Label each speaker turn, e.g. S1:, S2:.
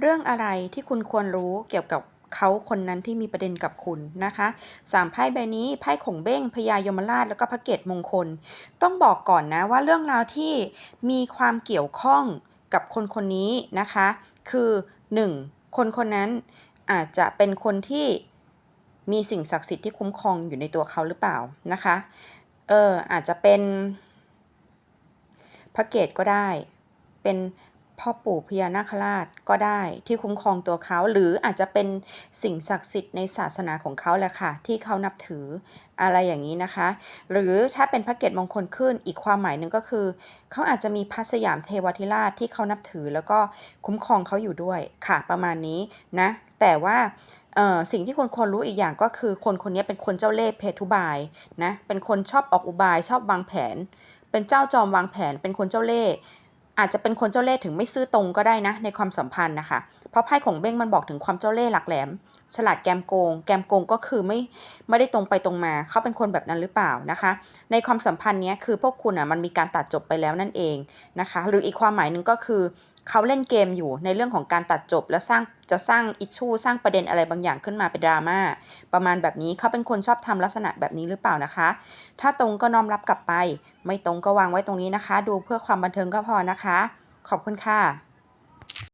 S1: เรื่องอะไรที่คุณควรรู้เกี่ยวกับเขาคนนั้นที่มีประเด็นกับคุณนะคะสามไพ่ใบนี้ไพ่ขงเบ้งพญายมราชแล้วก็พระเกตมงคล ต้องบอกก่อนนะว่าเรื่องราวที่มีความเกี่ยวข้องกับคนคนนี้นะคะ คือ 1. คนคนนั้นอาจจะเป็นคนที่มีสิ่งศักดิ์สิทธิ์ที่คุ้มครองอยู่ในตัวเขาหรือเปล่านะคะเอออาจจะเป็นพระเกตก็ได้ เป็น พ่อปู่พญานาคราชก็ได้ที่คุ้มครองตัวเขา หรืออาจจะเป็นสิ่งศักดิ์สิทธิ์ในศาสนาของเขาแหละค่ะ ที่เขานับถืออะไรอย่างนี้นะคะ หรือถ้าเป็นพระเกตมงคลขึ้นอีกความหมายหนึ่งก็คือ เขาอาจจะมีพระสยามเทวทิราชที่เขานับถือ แล้วก็คุ้มครองเขาอยู่ด้วยค่ะประมาณนี้นะ แต่ว่าสิ่งที่คนควรรู้อีกอย่างก็คือคนคนนี้เป็นคนเจ้าเล่ห์เพทุบายนะเป็นคนชอบออกอุบายชอบวางแผน เป็นเจ้าจอมวางแผน เป็นคนเจ้าเล่ห์ อาจจะเป็นคนเจ้าเล่ห์ถึงไม่ซื่อตรงก็ได้นะในความสัมพันธ์นะคะ เพราะไพ่ของเบ้งมันบอกถึงความเจ้าเล่ห์หลักแหลม ฉลาดแกมโกง แกมโกงก็คือไม่ไม่ได้ตรงไปตรงมา เขาเป็นคนแบบนั้นหรือเปล่านะคะ ในความสัมพันธ์นี้คือพวกคุณอะมันมีการตัดจบไปแล้วนั่นเองนะคะ หรืออีกความหมายหนึ่งก็คือ เขาเล่นเกมอยู่ในเรื่องของการตัดจบ และสร้างจะสร้างอิชชูสร้างประเด็นอะไรบางอย่างขึ้นมาเป็นดราม่าประมาณแบบนี้เขาเป็นคนชอบทำลักษณะแบบนี้หรือเปล่านะคะ ถ้าตรงก็น้อมรับกลับไป ไม่ตรงก็วางไว้ตรงนี้นะคะ ดูเพื่อความบันเทิงก็พอนะคะ ขอบคุณค่ะ